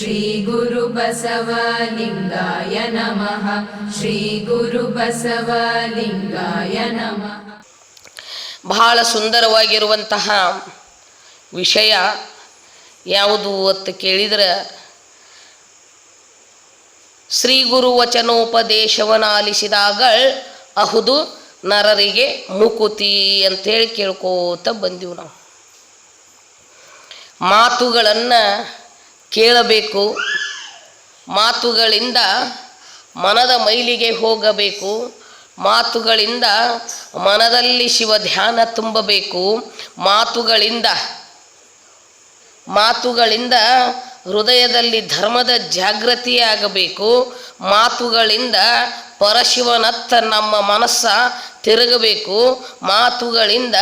श्रीगुरुबसवलिङ्गाय नमः श्रीगुरुबसवलिङ्गाय नमः ಬಹಳ ಸುಂದರವಾಗಿರುವಂತಹ ವಿಷಯ ಯಾವುದು ಅಂತ ಕೇಳಿದ್ರೆ ಶ್ರೀ ಗುರು ವಚನೋಪದೇಶವನ್ನು ಆಲಿಸಿದಾಗ ಅಹುದು ನರರಿಗೆ ಮುಕುತಿ ಅಂತೇಳಿ ಕೇಳ್ಕೋತ ಬಂದೀವಿ ನಾವು ಮಾತುಗಳನ್ನು ಕೇಳಬೇಕು ಮಾತುಗಳಿಂದ ಮನದ ಮೈಲಿಗೆ ಹೋಗಬೇಕು ಮಾತುಗಳಿಂದ ಮನದಲ್ಲಿ ಶಿವ ಧ್ಯಾನ ತುಂಬಬೇಕು ಮಾತುಗಳಿಂದ ಮಾತುಗಳಿಂದ ಹೃದಯದಲ್ಲಿ ಧರ್ಮದ ಜಾಗೃತಿಯಾಗಬೇಕು. ಮಾತುಗಳಿಂದ ಪರಶಿವನತ್ತ ನಮ್ಮ ಮನಸ್ಸ ತಿರುಗಬೇಕು. ಮಾತುಗಳಿಂದ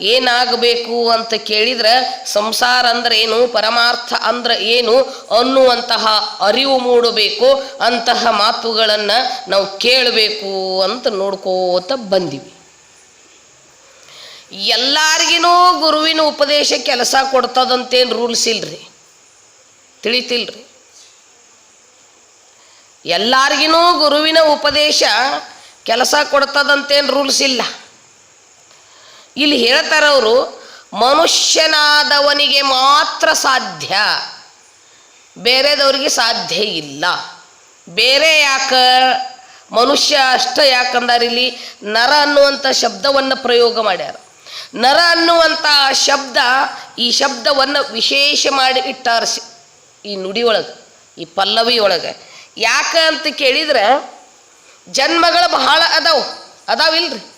ಏನಾಗಬೇಕು ಅಂತ ಕೇಳಿದ್ರೆ ಸಂಸಾರ ಅಂದ್ರೆ ಏನು ಪರಮಾರ್ಥ ಅಂದ್ರೆ ಏನು ಅನ್ನುವಂತಹ ಅರಿವು ಮೂಡಬೇಕು. ಅಂತಹ ಮಾತುಗಳನ್ನು ನಾವು ಕೇಳಬೇಕು ಅಂತ ನೋಡ್ಕೋತ ಬಂದಿವಿ. ಎಲ್ಲಾರ್ಗಿನೂ ಗುರುವಿನ ಉಪದೇಶ ಕೆಲಸ ಕೊಡ್ತದಂತೇನು ರೂಲ್ಸ್ ಇಲ್ರಿ. ತಿಳಿತಿಲ್ರಿ. ಎಲ್ಲಾರ್ಗಿನೂ ಗುರುವಿನ ಉಪದೇಶ ಕೆಲಸ ಕೊಡ್ತದಂತೇನು ರೂಲ್ಸ್ ಇಲ್ಲ. ಇಲ್ಲಿ ಹೇಳ್ತಾರವರು ಮನುಷ್ಯನಾದವನಿಗೆ ಮಾತ್ರ ಸಾಧ್ಯ, ಬೇರೆದವ್ರಿಗೆ ಸಾಧ್ಯ ಇಲ್ಲ. ಬೇರೆ ಯಾಕ? ಮನುಷ್ಯ ಅಷ್ಟ ಯಾಕಂದಾರ ಇಲ್ಲಿ ನರ ಅನ್ನುವಂಥ ಶಬ್ದವನ್ನು ಪ್ರಯೋಗ ಮಾಡ್ಯಾರ. ನರ ಅನ್ನುವಂಥ ಶಬ್ದ ಈ ಶಬ್ದವನ್ನು ವಿಶೇಷ ಮಾಡಿ ಇಟ್ಟಾರ ಶ- ಈ ನುಡಿ ಈ ಪಲ್ಲವಿ ಒಳಗೆ ಯಾಕ ಅಂತ ಕೇಳಿದ್ರೆ, ಜನ್ಮಗಳು ಬಹಳ ಅದಾವು. ಅದಾವಿಲ್ರಿ?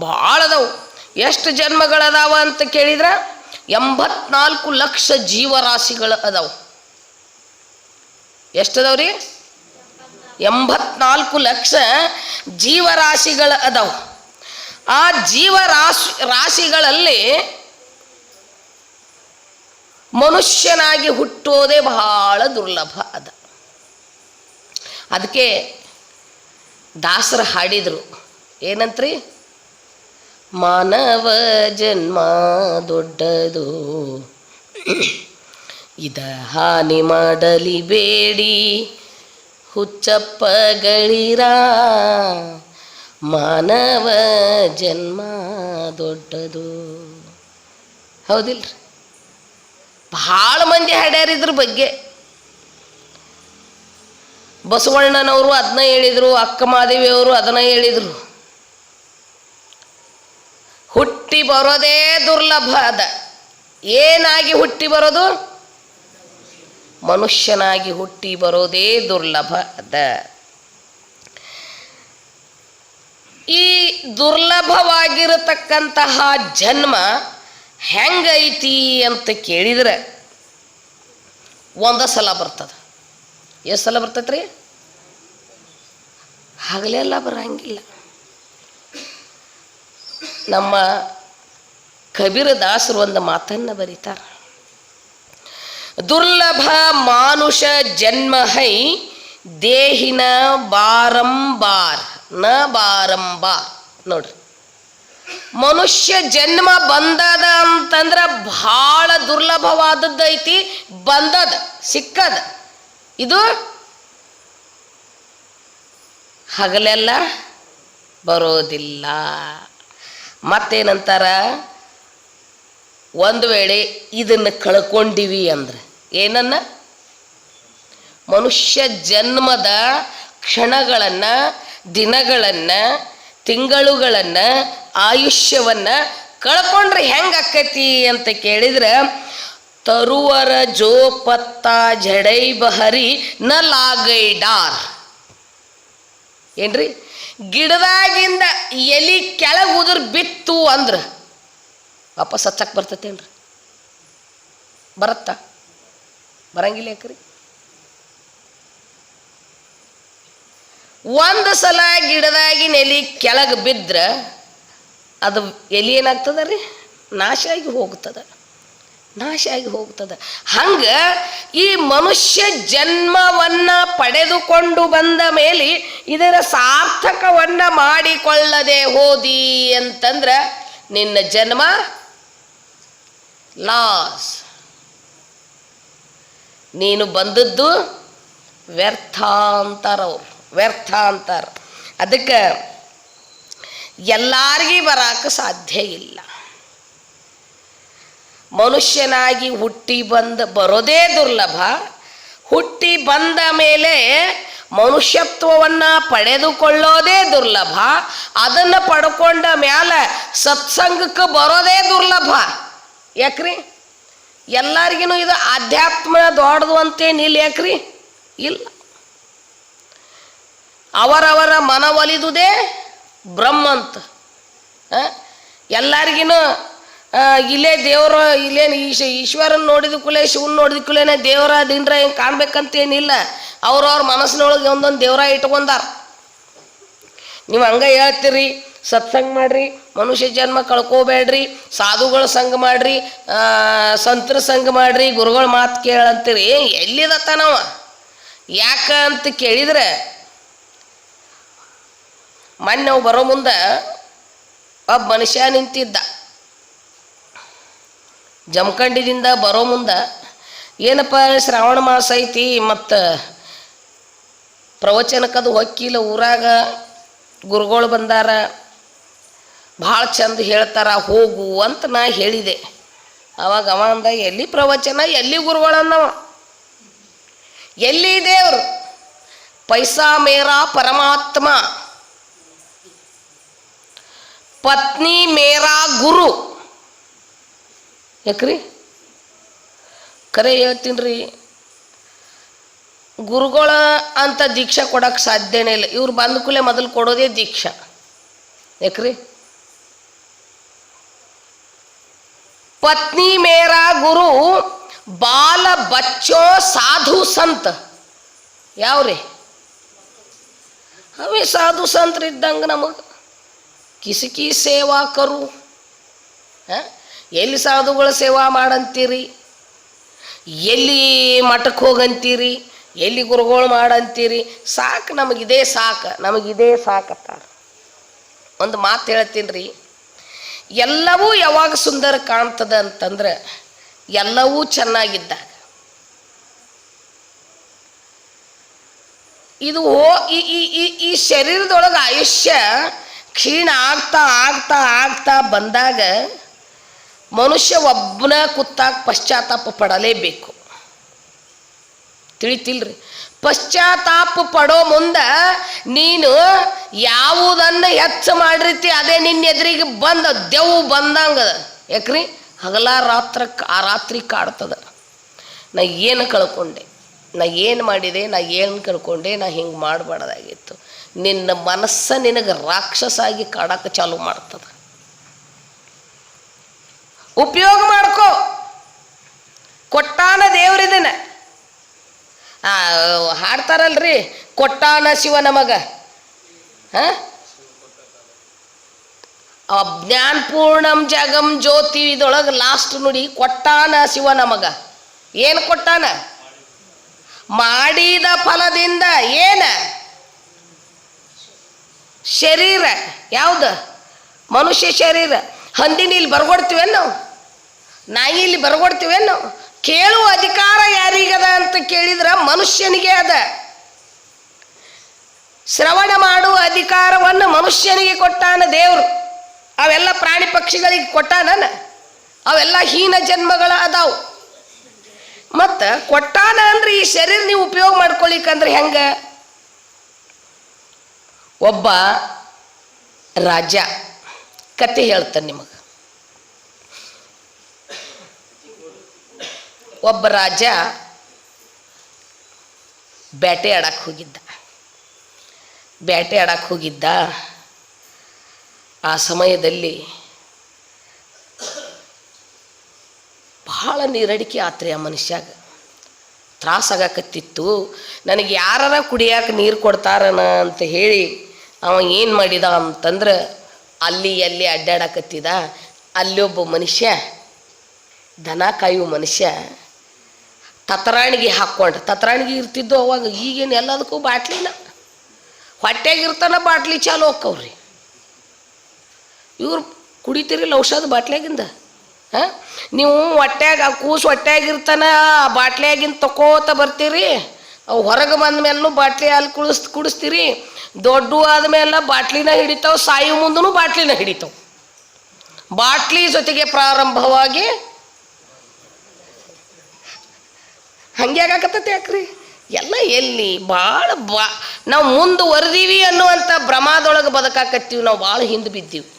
ಭಾಳ ಅದಾವು. ಎಷ್ಟು ಜನ್ಮಗಳದಾವ ಅಂತ ಕೇಳಿದ್ರೆ, ಎಂಬತ್ನಾಲ್ಕು ಲಕ್ಷ ಜೀವರಾಶಿಗಳು ಅದಾವು. ಎಷ್ಟು ರೀ ಎಂಬತ್ನಾಲ್ಕು ಲಕ್ಷ ಜೀವರಾಶಿಗಳು ಅದಾವು. ಆ ಜೀವರಾಶಿ, ರಾಶಿಗಳಲ್ಲಿ ಮನುಷ್ಯನಾಗಿ ಹುಟ್ಟೋದೇ ಬಹಳ ದುರ್ಲಭ ಅದ. ಅದಕ್ಕೆ ದಾಸರು ಹಾಡಿದರು, ಏನಂತ್ರಿ? ಮಾನವ ಜನ್ಮ ದೊಡ್ಡದು, ಇದ ಹಾನಿ ಮಾಡಲಿ ಬೇಡಿ, ಹುಚ್ಚಪ್ಪಗಳಿರ, ಮಾನವ ಜನ್ಮ ದೊಡ್ಡದು. ಹೌದಿಲ್ರಿ? ಭಾಳ ಮಂದಿ ಹಾಡ್ಯಾರ ಇದ್ರ ಬಗ್ಗೆ. ಬಸವಣ್ಣನವರು ಅದನ್ನ ಹೇಳಿದರು, ಅಕ್ಕ ಮಾದೇವಿಯವರು ಅದನ್ನ ಹೇಳಿದರು. ಹುಟ್ಟಿ ಬರೋದೇ ದುರ್ಲಭ ಅದ. ಏನಾಗಿ ಹುಟ್ಟಿ ಬರೋದು? ಮನುಷ್ಯನಾಗಿ ಹುಟ್ಟಿ ಬರೋದೇ ದುರ್ಲಭ ಅದ. ಈ ದುರ್ಲಭವಾಗಿರತಕ್ಕಂತಹ ಜನ್ಮ ಹೆಂಗೈತಿ ಅಂತ ಕೇಳಿದ್ರೆ ಒಂದ ಸಲ ಬರ್ತದ. ಎಷ್ಟು ಸಲ ಬರ್ತೈತ್ರಿ? ಹಗಲೆಲ್ಲ ಬರಂಗಿಲ್ಲ. ನಮ್ಮ ಕಬೀರ ದಾಸರು ಒಂದು ಮಾತನ್ನು ಬರೀತಾರ. ದುರ್ಲಭ ಮಾನುಷ ಜನ್ಮ ಹೈ ದೇಹಿನ ಬಾರಂಬಾರ್, ನ ಬಾರಂಬಾರ್. ನೋಡ್ರಿ. ಮನುಷ್ಯ ಜನ್ಮ ಬಂದದ ಅಂತಂದ್ರ ಬಹಳ ದುರ್ಲಭವಾದದ್ದೈತಿ, ಬಂದದ, ಸಿಕ್ಕದ. ಇದು ಹಗಲೆಲ್ಲ ಬರೋದಿಲ್ಲ. ಮತ್ತೇನಂತಾರ? ಒಂದು ವೇಳೆ ಇದನ್ನು ಕಳ್ಕೊಂಡಿವಿ ಅಂದ್ರೆ ಏನನ್ನ? ಮನುಷ್ಯ ಜನ್ಮದ ಕ್ಷಣಗಳನ್ನು, ದಿನಗಳನ್ನು ತಿಂಗಳುಗಳನ್ನು, ಆಯುಷ್ಯವನ್ನು ಕಳ್ಕೊಂಡ್ರೆ ಹೆಂಗೆ ಆಕೈತಿ ಅಂತ ಕೇಳಿದ್ರೆ, ತರುವರ ಜೋಪತ್ತ ಜಡೈ ಬಹರಿ ನ ಲಾಗೈಡಾರ್ ಏನ್ರಿ? ಗಿಡದಾಗಿಂದ ಎಲಿ ಕೆಳಗೆ ಉದುರ್ ಬಿತ್ತು ಅಂದ್ರೆ, ವಾಪಸ್ ಹಚ್ಚಕ್ಕೆ ಬರ್ತತೇನ್ರಿ? ಬರತ್ತಾ? ಬರಂಗಿಲ್ಲ ಯಾಕ್ರಿ? ಒಂದು ಸಲ ಗಿಡದಾಗಿನ ಎಲಿ ಕೆಳಗೆ ಬಿದ್ರೆ ಅದು ಎಲಿ ಏನಾಗ್ತದ ರೀ ನಾಶ ಆಗಿ ಹೋಗ್ತದೆ. ನಾಶ ಆಗಿ ಹೋಗ್ತದೆ. ಹಂಗೆ ಈ ಮನುಷ್ಯ ಜನ್ಮವನ್ನ ಪಡೆದುಕೊಂಡು ಬಂದ ಮೇಲೆ ಇದರ ಸಾರ್ಥಕವನ್ನ ಮಾಡಿಕೊಳ್ಳದೆ ಹೋದಿ ಅಂತಂದ್ರೆ ನಿನ್ನ ಜನ್ಮ ಲಾಸ್. ನೀನು ಬಂದದ್ದು ವ್ಯರ್ಥ ಅಂತಾರ ಅವ್ರು ವ್ಯರ್ಥ ಅಂತಾರೆ. ಅದಕ್ಕೆ ಎಲ್ಲಾರ್ಗಿ ಬರಾಕ ಸಾಧ್ಯ ಇಲ್ಲ. ಮನುಷ್ಯನಾಗಿ ಹುಟ್ಟಿ ಬಂದ ಬರೋದೇ ದುರ್ಲಭ. ಹುಟ್ಟಿ ಬಂದ ಮೇಲೆ ಮನುಷ್ಯತ್ವವನ್ನು ಪಡೆದುಕೊಳ್ಳೋದೇ ದುರ್ಲಭ. ಅದನ್ನು ಪಡ್ಕೊಂಡ ಮೇಲೆ ಸತ್ಸಂಗಕ್ಕೆ ಬರೋದೇ ದುರ್ಲಭ. ಯಾಕ್ರಿ? ಎಲ್ಲರಿಗೂ ಇದು ಆಧ್ಯಾತ್ಮ ದೊಡ್ಡದು ಅಂತೇನಿಲ್ಲ ಯಾಕ್ರಿ? ಇಲ್ಲ. ಅವರವರ ಮನವೊಲಿದುದೇ ಬ್ರಹ್ಮಂತ. ಎಲ್ಲರಿಗೂ ಇಲ್ಲೇ ದೇವರು ಇಲ್ಲೇನು ಈಶ, ಈಶ್ವರನ ನೋಡಿದ ಕೂಲೆ ಶಿವನ್ ನೋಡಿದ ಕೂಲೇನೆ ದೇವರ ದಿಂಡ್ರ ಹಿಂಗೆ ಕಾಣ್ಬೇಕಂತೇನಿಲ್ಲ. ಅವ್ರವ್ರ ಮನಸ್ಸಿನೊಳಗೆ ಒಂದೊಂದು ದೇವರ ಇಟ್ಕೊಂಡಾರ. ನೀವು ಹಂಗೆ ಹೇಳ್ತೀರಿ, ಸತ್ಸಂಗ ಮಾಡ್ರಿ, ಮನುಷ್ಯ ಜನ್ಮ ಕಳ್ಕೋಬೇಡ್ರಿ, ಸಾಧುಗಳ ಸಂಘ ಮಾಡ್ರಿ ಸಂತರ ಸಂಘ ಮಾಡ್ರಿ, ಗುರುಗಳ ಮಾತು ಕೇಳಂತೀರಿ ಎಲ್ಲಿದತ್ತ ನಾವು? ಯಾಕ ಅಂತ ಕೇಳಿದ್ರೆ ಮೊನ್ನೆ ನಾವು ಬರೋ ಮುಂದೆ ಒಬ್ಬ ಮನುಷ್ಯ ನಿಂತಿದ್ದ. ಜಮಖಂಡಿದಿಂದ ಬರೋ ಮುಂದೆ ಏನಪ್ಪ ಶ್ರಾವಣ ಮಾಸ ಐತಿ ಮತ್ತು ಪ್ರವಚನಕ್ಕದು ಹೊಕ್ಕಿಲ್ಲ ಊರಾಗ ಗುರುಗಳು ಬಂದಾರ. ಭಾಳ ಚಂದ ಹೇಳ್ತಾರ, ಹೋಗು ಅಂತ ನಾ ಹೇಳಿದೆ. ಅವಾಗ ಅವ ಅಂದ, ಎಲ್ಲಿ ಪ್ರವಚನ, ಎಲ್ಲಿ ಗುರುಗಳನ್ನವ ಎಲ್ಲಿ ದೇವರು? ಪೈಸಾ ಮೇರಾ ಪರಮಾತ್ಮ. ಪತ್ನಿ ಮೇರಾ ಗುರು. ಯಾಕ್ರಿ? ಖರೆ ಹೇಳ್ತೀನಿ ರೀ ಗುರುಗಳ ಅಂತ ದೀಕ್ಷೆ ಕೊಡಕ್ಕೆ ಸಾಧ್ಯನೇ ಇಲ್ಲ. ಇವ್ರು ಬಂದ ಕೂಲೆ ಮೊದಲು ಕೊಡೋದೇ ದೀಕ್ಷಾ. ಯಾಕ್ರಿ? ಪತ್ನಿ ಮೇರಾ ಗುರು ಬಾಲ ಬಚ್ಚೋ ಸಾಧು ಸಂತ. ಯಾವ್ರಿ? ಅವೇ ಸಾಧು ಸಂತರಿದ್ದಂಗೆ ನಮಗೆ. ಕಿಸಕಿ ಸೇವಾ ಕರು. ಆ? ಎಲ್ಲಿ ಸಾಧುಗಳ ಸೇವಾ ಮಾಡಂತೀರಿ? ಎಲ್ಲಿ ಮಠಕ್ಕೆ ಹೋಗಂತೀರಿ? ಎಲ್ಲಿ ಗುರುಗಳು ಮಾಡಂತೀರಿ? ಸಾಕು ನಮಗಿದೇ ಸಾಕು, ನಮಗಿದೇ ಸಾಕತ್ತ ಒಂದು ಮಾತು ಹೇಳ್ತೀನಿ ರೀ ಎಲ್ಲವೂ ಯಾವಾಗ ಸುಂದರ ಕಾಣ್ತದೆ ಅಂತಂದ್ರೆ ಎಲ್ಲವೂ ಚೆನ್ನಾಗಿದ್ದಾಗ. ಇದು ಈ, ಈ- ಈ ಶರೀರದೊಳಗೆ ಆಯುಷ್ಯ ಕ್ಷೀಣ ಆಗ್ತಾ ಆಗ್ತಾ ಆಗ್ತಾ ಬಂದಾಗ ಮನುಷ್ಯ ಒಬ್ಬನ ಕುತ್ತಾಗ ಪಶ್ಚಾತ್ತಾಪ ಪಡಲೇಬೇಕು. ತಿಳಿತಿಲ್ರಿ? ಪಶ್ಚಾತ್ತಾಪ ಪಡೋ ಮುಂದೆ ನೀನು ಯಾವುದನ್ನು ಹೆಚ್ಚು ಮಾಡಿರ್ತಿ ಅದೇ ನಿನ್ನ ಎದುರಿಗೆ ಬಂದ ದೆವ್ವು ಬಂದಂಗದ ಯಾಕ್ರಿ? ಹಗಲ ರಾತ್ರ ಆ ರಾತ್ರಿ ಕಾಡ್ತದ. ನಾ ಏನು ಕಳ್ಕೊಂಡೆ? ನಾ ಏನು ಮಾಡಿದೆ? ನಾ ಏನು ಕಳ್ಕೊಂಡೆ? ನಾ ಹಿಂಗೆ ಮಾಡಬಾರ್ದಾಗಿತ್ತು. ನಿನ್ನ ಮನಸ್ಸ ನಿನಗೆ ರಾಕ್ಷಸಾಗಿ ಕಾಡಕ್ಕೆ ಚಾಲು ಮಾಡ್ತದ. ಉಪಯೋಗ ಮಾಡ್ಕೋ. ಕೊಟ್ಟಾನ ದೇವ್ರಿದನ ಹಾಡ್ತಾರಲ್ರಿ, ಕೊಟ್ಟಾನ ಶಿವ ನಮಗ ಜ್ಞಾನಪೂರ್ಣಂ ಜಗಂ ಜ್ಯೋತಿ ಇದೊಳಗೆ ಲಾಸ್ಟ್ ನೋಡಿ ಕೊಟ್ಟಾನ ಶಿವ ನಮಗ ಏನು ಕೊಟ್ಟಾನ? ಮಾಡಿದ ಫಲದಿಂದ ಏನ? ಶರೀರ. ಯಾವುದು? ಮನುಷ್ಯ ಶರೀರ. ಹಂದಿನ ಇಲ್ಲಿ ಬರ್ಗೊಡ್ತೀವೇನು ನಾವು? ನಾಯಿ ಇಲ್ಲಿ ಬರ್ಗೊಡ್ತೀವೇನು ಕೇಳುವ ಅಧಿಕಾರ ಯಾರಿಗದ ಅಂತ ಕೇಳಿದ್ರೆ ಮನುಷ್ಯನಿಗೆ ಅದ. ಶ್ರವಣ ಮಾಡುವ ಅಧಿಕಾರವನ್ನು ಮನುಷ್ಯನಿಗೆ ಕೊಟ್ಟಾನ ದೇವರು. ಅವೆಲ್ಲ ಪ್ರಾಣಿ ಪಕ್ಷಿಗಳಿಗೆ ಕೊಟ್ಟಾನ ಅವೆಲ್ಲ ಹೀನ ಜನ್ಮಗಳ ಅದಾವು. ಮತ್ತು ಕೊಟ್ಟಾನ ಅಂದ್ರೆ ಈ ಶರೀರ ನೀವು ಉಪಯೋಗ ಮಾಡ್ಕೊಳಿಕಂದ್ರೆ ಹೆಂಗ? ಒಬ್ಬ ರಾಜ ಕತೆ ಹೇಳ್ತಾನೆ ನಿಮಗೆ. ಒಬ್ಬ ರಾಜ ಬೇಟೆ ಆಡಕ್ಕೆ ಹೋಗಿದ್ದ. ಬೇಟೆ ಆಡಕ್ಕೆ ಹೋಗಿದ್ದ. ಆ ಸಮಯದಲ್ಲಿ ಬಹಳ ನೀರಡಿಕೆ ಆತ್ರಿ ಆ ಮನುಷ್ಯಾಗ. ತ್ರಾಸಾಗಕತ್ತಿತ್ತು. ನನಗೆ ಯಾರಾರ ಕುಡಿಯಾಕೆ ನೀರು ಕೊಡ್ತಾರನ ಅಂತ ಹೇಳಿ ಅವ ಏನು ಮಾಡಿದ ಅಂತಂದ್ರೆ ಅಲ್ಲಿ ಅಲ್ಲಿ ಅಡ್ಡಾಡಕತ್ತಿದ. ಅಲ್ಲಿ ಒಬ್ಬ ಮನುಷ್ಯ, ದನ ಕಾಯುವ ಮನುಷ್ಯ, ತತ್ರಾಣಿಗೆ ಹಾಕ್ಕೊಂಡು ತತ್ರಾಣಿಗೆ ಇರ್ತಿದ್ದು ಅವಾಗ, ಈಗೇನು ಎಲ್ಲದಕ್ಕೂ ಬಾಟ್ಲಿನ. ಹೊಟ್ಟೆಗಿರ್ತಾನ ಬಾಟ್ಲಿ ಚಾಲು ಹೋಕ್ಕವ್ರಿ. ಇವ್ರು ಕುಡಿತೀರಿಲ್ಲ ಔಷಧ ಬಾಟ್ಲಿಯಾಗಿಂದ. ಹಾಂ? ನೀವು ಹೊಟ್ಯಾಗ ಆ ಕೂಸು ಹೊಟ್ಯಾಗಿರ್ತಾನ ಆ ಬಾಟ್ಲಿಯಾಗಿಂದ ತಕೋತ ಬರ್ತೀರಿ. ಅವು ಹೊರಗೆ ಬಂದ ಮೇಲೂ ಬಾಟ್ಲಿ ಅಲ್ಲಿ ಕುಡಿಸ್ ಕುಡಿಸ್ತೀರಿ. ದೊಡ್ಡ ಆದಮೇಲೆ ಬಾಟ್ಲಿನ ಹಿಡಿತಾವೆ ಸಾಯು ಮುಂದೂ ಬಾಟ್ಲಿನ ಹಿಡಿತಾವೆ. ಬಾಟ್ಲಿ ಜೊತೆಗೆ ಪ್ರಾರಂಭವಾಗಿ ಹಂಗ್ಯಾಗತ್ತೈತೆ ಯಾಕ್ರಿ? ಎಲ್ಲ ಎಲ್ಲಿ ಭಾಳ ಬಾ ನಾವು ಮುಂದುವರೆದೀವಿ ಅನ್ನುವಂಥ ಭ್ರಮಾದೊಳಗೆ ಬದುಕಾಕತ್ತೀವಿ, ನಾವು ಭಾಳ ಹಿಂದೆ ಬಿದ್ದೀವಿ.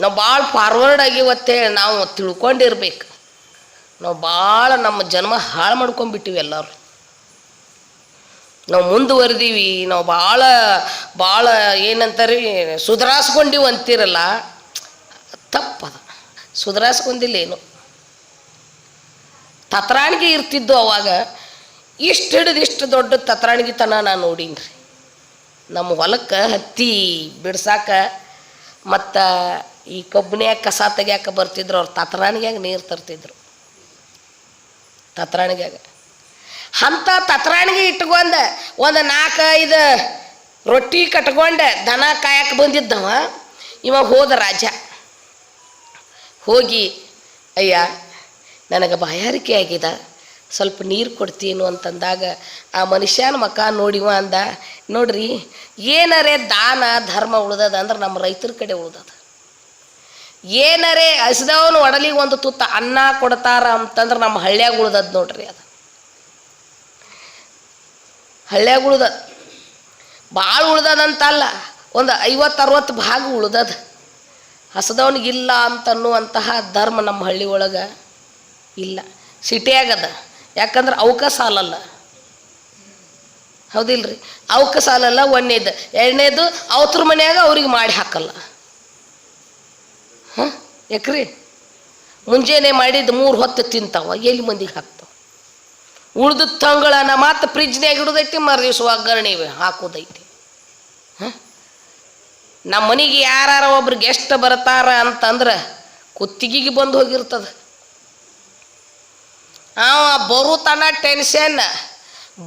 ನಾವು ಭಾಳ ಫಾರ್ವರ್ಡ್ ಆಗಿವತ್ತೇಳಿ ನಾವು ತಿಳ್ಕೊಂಡಿರ್ಬೇಕು. ನಾವು ಭಾಳ ನಮ್ಮ ಜನ್ಮ ಹಾಳು ಮಾಡ್ಕೊಂಡ್ಬಿಟ್ಟಿವಿ ಎಲ್ಲರೂ. ನಾವು ಮುಂದುವರೆದೀವಿ, ನಾವು ಭಾಳ ಭಾಳ ಏನಂತಾರೆ, ಸುಧಾರಿಸ್ಕೊಂಡಿವಿ ಅಂತೀರಲ್ಲ, ತಪ್ಪದ. ಸುಧಾರಿಸ್ಕೊಂಡಿಲ್ಲ ಏನು ತತ್ರಾಣಿಗೆ ಇರ್ತಿದ್ದು ಅವಾಗ ಇಷ್ಟು ಹಿಡಿದು ಇಷ್ಟು ದೊಡ್ಡ ತತ್ರಾಣಿಗೆತನ ನಾನು ನೋಡೀನಿ ರೀ ನಮ್ಮ ಹೊಲಕ್ಕೆ ಹತ್ತಿ ಬಿಡ್ಸಾಕ ಮತ್ತು ಈ ಕಬ್ಬಿನ್ಯಾಗ ಕಸ ತೆಗ್ಯಾಕ ಬರ್ತಿದ್ರು, ಅವ್ರು ತತ್ರಾಣಿಗ್ಯಾಗ ನೀರು ತರ್ತಿದ್ರು. ತತ್ರಾಣಿಗ್ಯಾಗ. ಅಂಥ ತತ್ರಾಣಿಗೆ ಇಟ್ಕೊಂಡ ಒಂದು ನಾಲ್ಕೈದು ರೊಟ್ಟಿ ಕಟ್ಕೊಂಡ ದನ ಕಾಯಕ್ಕೆ ಬಂದಿದ್ದವ, ಇವ ಹೋದ ರಾಜ. ಹೋಗಿ, ಅಯ್ಯ, ನನಗೆ ಬಾಯಾರಿಕೆ ಆಗಿದೆ, ಸ್ವಲ್ಪ ನೀರು ಕೊಡ್ತೀನು ಅಂತಂದಾಗ ಆ ಮನುಷ್ಯನ ಮಕ ನೋಡಿವ ಅಂದ, ನೋಡ್ರಿ, ಏನರೇ ದಾನ ಧರ್ಮ ಉಳ್ದದ ಅಂದ್ರೆ ನಮ್ಮ ರೈತರ ಕಡೆ ಉಳ್ದದ. ಏನರೇ ಹಸಿದವನು ಒಡಲಿಗೆ ಒಂದು ತುತ್ತ ಅನ್ನ ಕೊಡ್ತಾರ ಅಂತಂದ್ರೆ ನಮ್ಮ ಹಳ್ಳ್ಯಾಗ ಉಳ್ದದ ನೋಡ್ರಿ ಅದು. ಹಳ್ಳ್ಯಾಗ ಉಳ್ದದ. ಭಾಳ ಉಳ್ದದಂತಲ್ಲ ಒಂದು ಐವತ್ತು ಅರವತ್ತು ಭಾಗ ಉಳ್ದದ. ಹಸದವನಿಗಿಲ್ಲ ಅಂತನ್ನುವಂತಹ ಧರ್ಮ ನಮ್ಮ ಹಳ್ಳಿ ಒಳಗೆ ಇಲ್ಲ. ಸಿಟಿಯಾಗದ ಯಾಕಂದ್ರೆ ಅವಕ ಸಾಲಲ್ಲ. ಹೌದಿಲ್ರಿ? ಅವಕ ಸಾಲಲ್ಲ ಒಂದನೇದು ಎರಡನೇದು ಅವತ್ರ ಮನೆಯಾಗ ಅವ್ರಿಗೆ ಮಾಡಿ ಹಾಕಲ್ಲ. ಹಾಂ ಯಾಕ್ರಿ? ಮುಂಜಾನೆ ಮಾಡಿದ್ದು ಮೂರು ಹೊತ್ತು ತಿಂತಾವ, ಎಲ್ಲಿ ಮಂದಿಗೆ ಹಾಕ್ತಾವ ಉಳ್ದ ತಂಗಳನ್ನ ಮತ್ತು ಫ್ರಿಜ್ನ್ಯಾಗ ಇಡೋದೈತಿ ಮರು ದಿವ್ಸ ಒಗ್ಗರಣೆ ಹಾಕೋದೈತಿ. ಹಾಂ? ನಮ್ಮ ಮನೆಗೆ ಯಾರು ಒಬ್ರು ಗೆಸ್ಟ್ ಬರ್ತಾರ ಅಂತಂದ್ರೆ ಕುತ್ತಿಗೆಗೆ ಬಂದು ಹೋಗಿರ್ತದ. ಅವ ಬರುತನ ಟೆನ್ಷನ್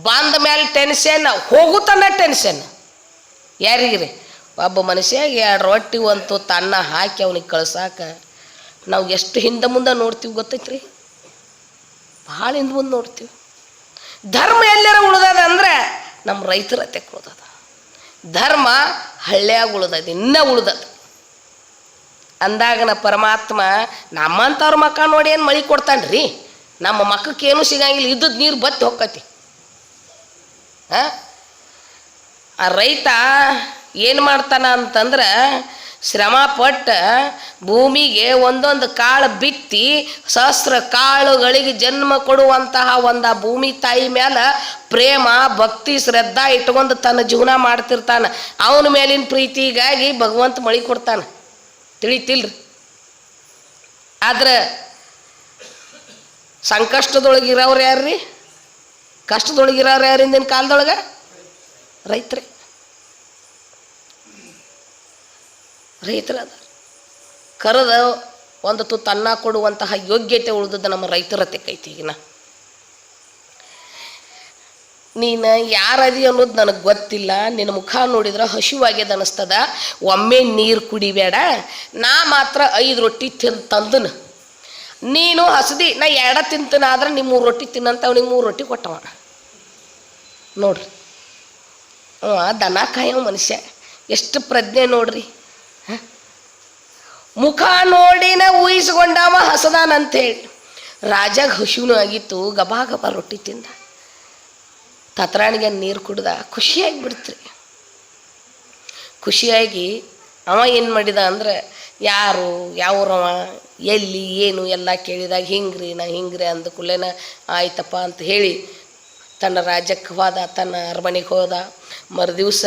ಬಂದ ಮೇಲೆ ಟೆನ್ಷನ್ ಹೋಗುತನ ಟೆನ್ಷನ್ ಯಾರಿಗ್ರಿ? ಒಬ್ಬ ಮನುಷ್ಯ ಎರಡು ರೊಟ್ಟಿ, ಒಂದು ತನ್ನ ಹಾಕಿ ಅವನಿಗೆ ಕಳ್ಸಾಕ ನಾವು ಎಷ್ಟು ಹಿಂದೆ ಮುಂದೆ ನೋಡ್ತೀವಿ ಗೊತ್ತೈತ್ರಿ? ಭಾಳ ಹಿಂದೆ ಮುಂದೆ ನೋಡ್ತೀವಿ. ಧರ್ಮ ಎಲ್ಲರ ಉಳಿದದ ಅಂದ್ರೆ ನಮ್ಮ ರೈತರ ತೆಕ್ ಉಳ್ದದ. ಧರ್ಮ ಹಳ್ಳ್ಯಾಗ ಉಳ್ದದ, ಇನ್ನೂ ಉಳ್ದದ. ಅಂದಾಗನ ಪರಮಾತ್ಮ ನಮ್ಮಂಥವ್ರ ಮಕ್ಕ ನೋಡಿ ಏನು ಮಳೆ ಕೊಡ್ತಾನ್ರಿ? ನಮ್ಮ ಮಕ್ಕಕ್ಕೆ ಏನೂ ಸಿಗಂಗಿಲ್ಲ ಇದ್ದದ್ದು ನೀರು ಬತ್ತಿ ಹೊಕ್ಕತಿ? ಆ ರೈತ ಏನು ಮಾಡ್ತಾನ ಅಂತಂದ್ರೆ ಶ್ರಮ ಪಟ್ಟ ಭೂಮಿಗೆ ಒಂದೊಂದು ಕಾಳು ಬಿತ್ತಿ ಸಹಸ್ರ ಕಾಳುಗಳಿಗೆ ಜನ್ಮ ಕೊಡುವಂತಹ ಒಂದು ಭೂಮಿ ತಾಯಿ ಮೇಲೆ ಪ್ರೇಮ, ಭಕ್ತಿ, ಶ್ರದ್ಧಾ ಇಟ್ಕೊಂಡು ತನ್ನ ಜೀವನ ಮಾಡ್ತಿರ್ತಾನೆ. ಅವನ ಮೇಲಿನ ಪ್ರೀತಿಗಾಗಿ ಭಗವಂತ ಮಳಿ ಕೊಡ್ತಾನೆ. ತಿಳಿತಿಲ್ರಿ? ಆದ್ರೆ ಸಂಕಷ್ಟದೊಳಗಿರೋರು ಯಾರ್ರಿ? ಕಷ್ಟದೊಳಗಿರೋರು ಯಾರು ಹಿಂದಿನ ಕಾಲದೊಳಗೆ? ರೈತರೇ. ರೈತರ ಕರೆದ ಒಂದು ತುತ್ತು ಅನ್ನ ಕೊಡುವಂತಹ ಯೋಗ್ಯತೆ ಉಳಿದದ್ದು ನಮ್ಮ ರೈತರ ತೆಕ್ಕೈತಿ ಈಗಿನ. ನೀನು ಯಾರದಿ ಅನ್ನೋದು ನನಗೆ ಗೊತ್ತಿಲ್ಲ. ನಿನ್ನ ಮುಖ ನೋಡಿದ್ರೆ ಹಸಿವಾಗ್ಯದ ಅನಿಸ್ತದ. ಒಮ್ಮೆ ನೀರು ಕುಡಿಬೇಡ. ನಾ ಮಾತ್ರ ಐದು ರೊಟ್ಟಿ ತಿನ್ ತಂದನ. ನೀನು ಹಸದಿ, ನಾ ಎರಡ ತಿಂತನ ಆದ್ರೆ ನಿಮ್ಮ ಮೂರು ರೊಟ್ಟಿ ತಿನ್ನಂತ ಅವ್ನಿಗೆ ಮೂರು ರೊಟ್ಟಿ ಕೊಟ್ಟವ. ನೋಡ್ರಿ. ದನ ಕಾಯೋ ಮನುಷ್ಯ. ಎಷ್ಟು ಪ್ರಜ್ಞೆ ನೋಡ್ರಿ? ಮುಖ ನೋಡಿನ ಅಂತ ಹಸದಾನಂತೇಳಿ ರಾಜಾಗ ಹಸಿವು ಆಗಿತ್ತು ಗಬಾ ಗಬಾ ರೊಟ್ಟಿ ತಿಂದ. ತತ್ರಾಣಿಗೆ ನೀರು ಕುಡ್ದ, ಖುಷಿಯಾಗಿ ಬಿಡ್ತ್ರಿ. ಖುಷಿಯಾಗಿ ಅವ ಏನು ಮಾಡಿದ ಅಂದ್ರೆ, ಯಾರು, ಯಾವ್ರವ, ಎಲ್ಲಿ, ಏನು ಎಲ್ಲ ಕೇಳಿದಾಗ, ಹಿಂಗ್ರಿ ನಾ ಹಿಂಗ್ರಿ ಅಂದ ಕೂಡಲೇನ ಆಯ್ತಪ್ಪ ಅಂತ ಹೇಳಿ ತನ್ನ ರಾಜ್ಯಕ್ಕೆ ಹೋದ ತನ್ನ ಅರಮನೆಗೆ ಹೋದ. ಮರುದಿವಸ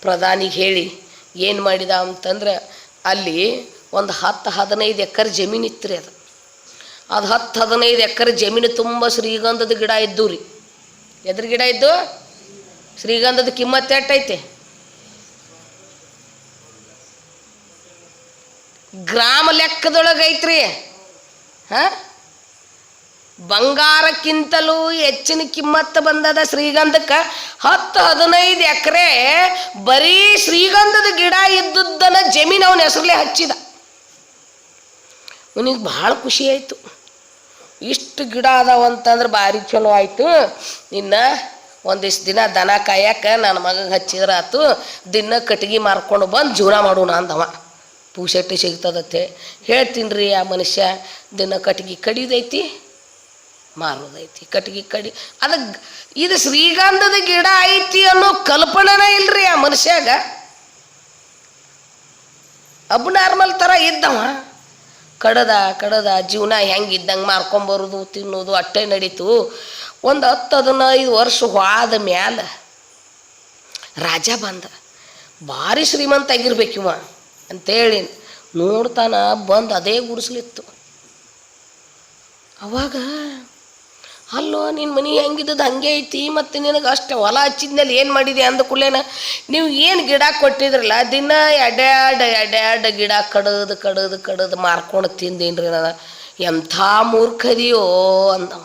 ಪ್ರಧಾನಿಗೆ ಹೇಳಿ, ಏನು ಮಾಡಿದ? ಅಂತಂದ್ರೆ ಅಲ್ಲಿ ಒಂದು ಹತ್ತು ಹದಿನೈದು ಎಕರೆ ಜಮೀನು ಇತ್ತು ರೀ ಅದು. ಅದು ಹತ್ತು ಹದಿನೈದು ಎಕರೆ ಜಮೀನು ತುಂಬ ಶ್ರೀಗಂಧದ ಗಿಡ ಇದ್ದು ರೀ. ಎದ್ರ ಗಿಡ ಇದ್ದು? ಶ್ರೀಗಂಧದ ಕಿಮ್ಮತ್ತು ಎಟ್ಟೈತೆ. ಗ್ರಾಮ ಲೆಕ್ಕದೊಳಗೆ ಐತ್ರಿ ಹಾಂ? ಬಂಗಾರಕ್ಕಿಂತಲೂ ಹೆಚ್ಚಿನ ಕಿಮ್ಮತ್ತು ಬಂದದ ಶ್ರೀಗಂಧಕ್ಕೆ ಹತ್ತು ಹದಿನೈದು ಎಕರೆ ಬರೀ ಶ್ರೀಗಂಧದ ಗಿಡ ಇದ್ದುದನ್ನ ಜಮೀನು ಅವನ ಹೆಸರಲ್ಲೇ ಹಚ್ಚಿದ. ಅವನಿಗೆ ಭಾಳ ಖುಷಿ ಆಯಿತು. ಇಷ್ಟು ಗಿಡ ಅದಾವ ಅಂತಂದ್ರೆ ಭಾರಿ ಚಲೋ ಆಯಿತು. ಇನ್ನು ಒಂದಿಷ್ಟು ದಿನ ದನ ಕಾಯಕ್ಕೆ ನನ್ನ ಮಗಗೆ ಹಚ್ಚಿದ್ರೆ ಆತು ದಿನ ಕಟ್ಗೆ ಮಾರ್ಕೊಂಡು ಬಂದು ಜೀವನ ಮಾಡೋಣ ಅಂದವ. ಪೂಸೆಟ್ಟು ಸಿಗ್ತದತ್ತೆ. ಹೇಳ್ತೀನಿ ರೀ ಆ ಮನುಷ್ಯ, ದಿನ ಕಟ್ಗೆ ಕಡಿದೈತಿ. ಮಾರೋದೈತಿ. ಕಟ್ಗೆ ಕಡಿ. ಅದು ಇದು ಶ್ರೀಗಂಧದ ಗಿಡ ಐತಿ ಅನ್ನೋ ಕಲ್ಪನೆನೇ ಇಲ್ರಿ ಆ ಮನುಷ್ಯಾಗ. ಅಬ್ನಾರ್ಮಲ್ ಥರ ಇದ್ದವ. ಕಡದ ಕಡದ ಜೀವನ ಹೆಂಗೆ ಇದ್ದಂಗೆ ಮಾರ್ಕೊಂಬರೋದು ತಿನ್ನೋದು, ಅಟ್ಟೆ ನಡೀತು. ಒಂದು ಹತ್ತು, ಹದಿನೈದು ವರ್ಷ ಹೋದ ಮ್ಯಾಲ ರಾಜ ಬಂದ. ಭಾರಿ ಶ್ರೀಮಂತ ಆಗಿರ್ಬೇಕಿವ ಅಂತೇಳಿ ನೋಡ್ತಾನ ಬಂದು ಅದೇ ಗುಡಿಸ್ಲಿತ್ತು. ಅವಾಗ ಅಲ್ಲೋ ನಿನ್ನ ಮನೆ ಹೆಂಗಿದ್ದದ ಹಂಗೆ ಐತಿ, ಮತ್ತು ನಿನಗೆ ಅಷ್ಟೇ ಹೊಲ ಹಚ್ಚಿದ್ಮೇಲೆ ಏನು ಮಾಡಿದೆ ಅಂದ ಕೂಡಲೇನ? ನೀವು ಏನು ಗಿಡ ಕೊಟ್ಟಿದ್ರಲ್ಲ, ದಿನ ಎಡ್ಯಾಡ್ ಎಡ್ಯಾಡ್ ಗಿಡ ಕಡದು ಕಡದು ಕಡದು ಮಾರ್ಕೊಂಡು ತಿಂದೇನ್ರಿ ನಾನು. ಎಂಥ ಮೂರ್ಖದಿಯೋ ಅಂದವ.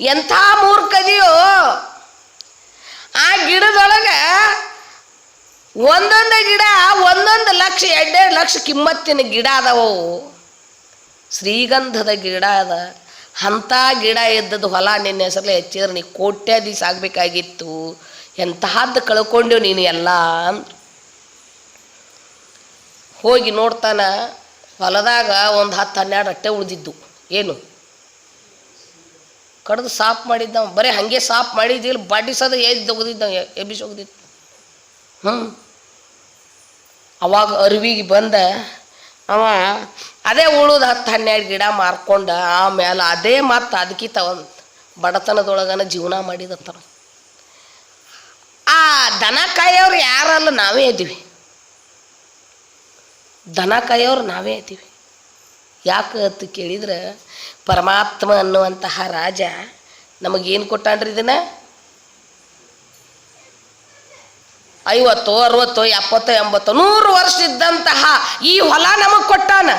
ಎಂಥ ಮೂರ್ಖದಿಯೋ? ಆ ಗಿಡದೊಳಗೆ ಒಂದೊಂದು ಗಿಡ, ಒಂದೊಂದು ಲಕ್ಷ ಎರಡೆರಡು ಲಕ್ಷ ಕಿಮ್ಮತ್ತಿನ ಗಿಡ ಅದಾವು. ಶ್ರೀಗಂಧದ ಗಿಡ ಅದ. ಅಂಥ ಗಿಡ ಇದ್ದದ್ದು ಹೊಲ ನಿನ್ನ ಹೆಸರಲ್ಲಿ ಹೆಚ್ಚಿದ್ರೆ ನೀ ಕೋಟ್ಯಾಧೀಶ ಆಗಬೇಕಾಗಿತ್ತು. ಎಂತಹದ್ದು ಕಳ್ಕೊಂಡು ನೀನು ಎಲ್ಲ. ಹೋಗಿ ನೋಡ್ತಾನ ಹೊಲದಾಗ ಒಂದು ಹತ್ತು ಹನ್ನೆರಡು ಅಟ್ಟೆ ಉಳಿದಿದ್ದು. ಏನು? ಕಡ್ದು ಸಾಫ್ ಮಾಡಿದ್ದ ಬರೀ ಹಂಗೆ ಸಾಫ್ ಮಾಡಿದ್ದಿಲ್ಲ ಬಾಟಿಸೋದು ಎದ್ದು ಒಗದಿದ್ದ ಎಬ್ಬಿಸಿ ಒಗದಿತ್ತು ಹ್ಞೂ ಅವಾಗ ಅರಿವಿಗೆ ಬಂದ ಅವ ಅದೇ ಉಳುದು ಹತ್ತು ಹನ್ನೆರಡು ಗಿಡ ಮಾರ್ಕೊಂಡ ಆಮೇಲೆ ಅದೇ ಮತ್ತು ಅದಕ್ಕೆ ಒಂದು ಬಡತನದೊಳಗನ ಜೀವನ ಮಾಡಿದತ್ತನ ಆ ದನ ಕಾಯೋರು ಯಾರಲ್ಲ ನಾವೇ ಇದ್ದೀವಿ. ದನ ಕಾಯೋರು ನಾವೇ ಇದ್ದೀವಿ. ಯಾಕೆ ಅಂತ ಕೇಳಿದ್ರೆ ಪರಮಾತ್ಮ ಅನ್ನುವಂತಹ ರಾಜ ನಮಗೇನು ಕೊಟ್ಟಾನ್ರಿ ಇದನ್ನ? ಐವತ್ತೋ, ಅರವತ್ತು, ಎಪ್ಪತ್ತೋ, ಎಂಬತ್ತೋ, ನೂರು ವರ್ಷ ಇದ್ದಂತಹ ಈ ಹೊಲ ನಮಗೆ ಕೊಟ್ಟಾನ.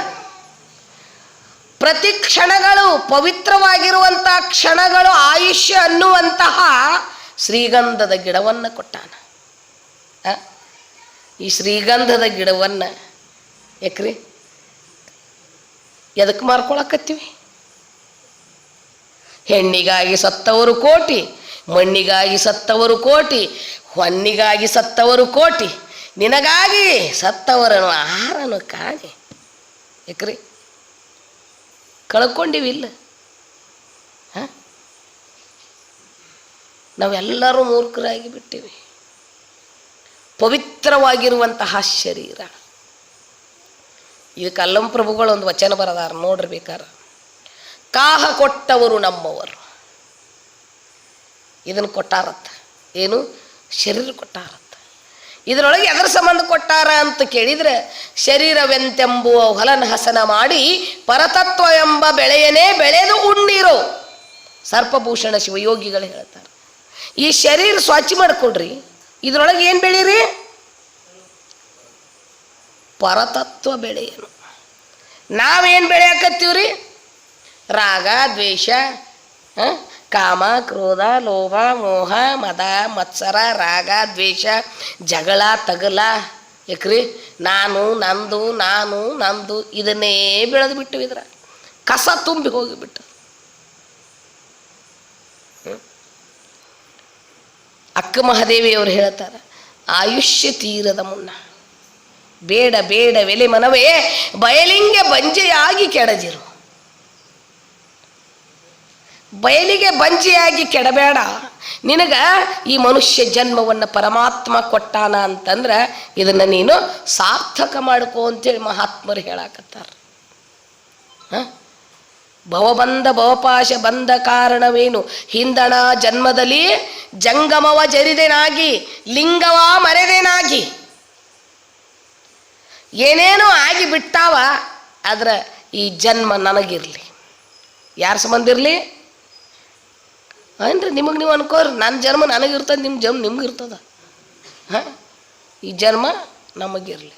ಪ್ರತಿ ಕ್ಷಣಗಳು ಪವಿತ್ರವಾಗಿರುವಂಥ ಕ್ಷಣಗಳು ಆಯುಷ್ಯ ಅನ್ನುವಂತಹ ಶ್ರೀಗಂಧದ ಗಿಡವನ್ನು ಕೊಟ್ಟಾನ? ಈ ಶ್ರೀಗಂಧದ ಗಿಡವನ್ನು ಯಾಕ್ರಿ? ಎದಕ್ಕೆ ಮಾರ್ಕೊಳಕತ್ತೀವಿ? ಹೆಣ್ಣಿಗಾಗಿ ಸತ್ತವರು ಕೋಟಿ, ಮಣ್ಣಿಗಾಗಿ ಸತ್ತವರು ಕೋಟಿ, ಹೊನ್ನಿಗಾಗಿ ಸತ್ತವರು ಕೋಟಿ, ನಿನಗಾಗಿ ಸತ್ತವರನ್ನು ಆಹಾರನು ಕಾಣಿ. ಯಾಕ್ರಿ? ಕಳ್ಕೊಂಡಿವಿಲ್ಲ. ಹಾಂ? ನಾವೆಲ್ಲರೂ ಮೂರ್ಖರಾಗಿ ಬಿಟ್ಟಿವಿ. ಪವಿತ್ರವಾಗಿರುವಂತಹ ಶರೀರ. ಇದು ಅಲ್ಲಂ ಪ್ರಭುಗಳು ಒಂದು ವಚನ ಬರದಾರ, ನೋಡ್ರಿ ಬೇಕಾರ. ಕಾಹ ಕೊಟ್ಟವರು ನಮ್ಮವರು. ಇದನ್ನು ಕೊಟ್ಟಾರತ್ತ. ಏನು? ಶರೀರ ಕೊಟ್ಟಾರತ್ತ. ಇದರೊಳಗೆ ಎದರ ಸಂಬಂಧ ಕೊಟ್ಟಾರ ಅಂತ ಕೇಳಿದ್ರೆ ಶರೀರವೆಂತೆಂಬುವ ಹೊಲನ ಹಸನ ಮಾಡಿ ಪರತತ್ವ ಎಂಬ ಬೆಳೆಯನೇ ಬೆಳೆದು ಉಣ್ಣಿರೋ. ಸರ್ಪಭೂಷಣ ಶಿವಯೋಗಿಗಳು ಹೇಳ್ತಾರೆ. ಈ ಶರೀರ ಸ್ವಚ್ಛ ಮಾಡಿಕೊಡ್ರಿ. ಇದರೊಳಗೆ ಏನು ಬೆಳೀರಿ? ಪರತತ್ವ ಬೆಳೆಯನು. ನಾವೇನು ಬೆಳೆಯಕತ್ತೀವ್ರಿ? ರಾಗ, ದ್ವೇಷ ಕಾಮ, ಕ್ರೋಧ ಲೋಭ ಮೋಹ, ಮದ, ಮತ್ಸರ, ರಾಗ, ದ್ವೇಷ, ಜಗಳ, ತಗಲ. ಯಾಕ್ರಿ? ನಾನು, ನಂದು ನಾನು, ನಂದು ಇದನ್ನೇ ಬೆಳೆದು ಬಿಟ್ಟು ಇದ್ರ. ಕಸ ತುಂಬಿ ಹೋಗಿಬಿಟ್ಟು? ಅಕ್ಕ ಮಹಾದೇವಿಯವರು ಹೇಳ್ತಾರೆ, ಆಯುಷ್ಯ ತೀರದ ಮುನ್ನ. ಬೇಡ ಬೇಡ ವೆಲೆ ಮನವೇ, ಬಯಲಿಂಗೆ ಬಂಜೆಯಾಗಿ ಕೆಡಜಿರು. ಬಯಲಿಗೆ ಬಂಜಿಯಾಗಿ ಕೆಡಬೇಡ. ನಿನಗ ಈ ಮನುಷ್ಯ ಜನ್ಮವನ್ನು ಪರಮಾತ್ಮ ಕೊಟ್ಟಾನ ಅಂತಂದ್ರೆ ಇದನ್ನು ನೀನು ಸಾರ್ಥಕ ಮಾಡ್ಕೋ ಅಂತೇಳಿ ಮಹಾತ್ಮರು ಹೇಳಾಕತ್ತಾರ? ಭವಬಂಧ ಭವಪಾಶ ಬಂದ ಕಾರಣವೇನು? ಹಿಂದಣ ಜನ್ಮದಲ್ಲಿ ಜಂಗಮವ ಜರಿದೇನಾಗಿ, ಲಿಂಗವ ಮರೆದೇನಾಗಿ. ಏನೇನೋ ಆಗಿ ಬಿಟ್ಟಾವ, ಆದ್ರೆ ಈ ಜನ್ಮ ನನಗಿರಲಿ. ಯಾರ ಸಂಬಂಧ ಏನ್ರಿ ನಿಮಗೆ ನೀವು ಅನ್ಕೋರಿ? ನನ್ನ ಜನ್ಮ ನನಗಿರ್ತದೆ ನಿಮ್ಮ ಜನ್ಮ ನಿಮ್ಗೆ ಇರ್ತದ. ಹಾಂ? ಈ ಜನ್ಮ ನಮಗಿರಲಿ.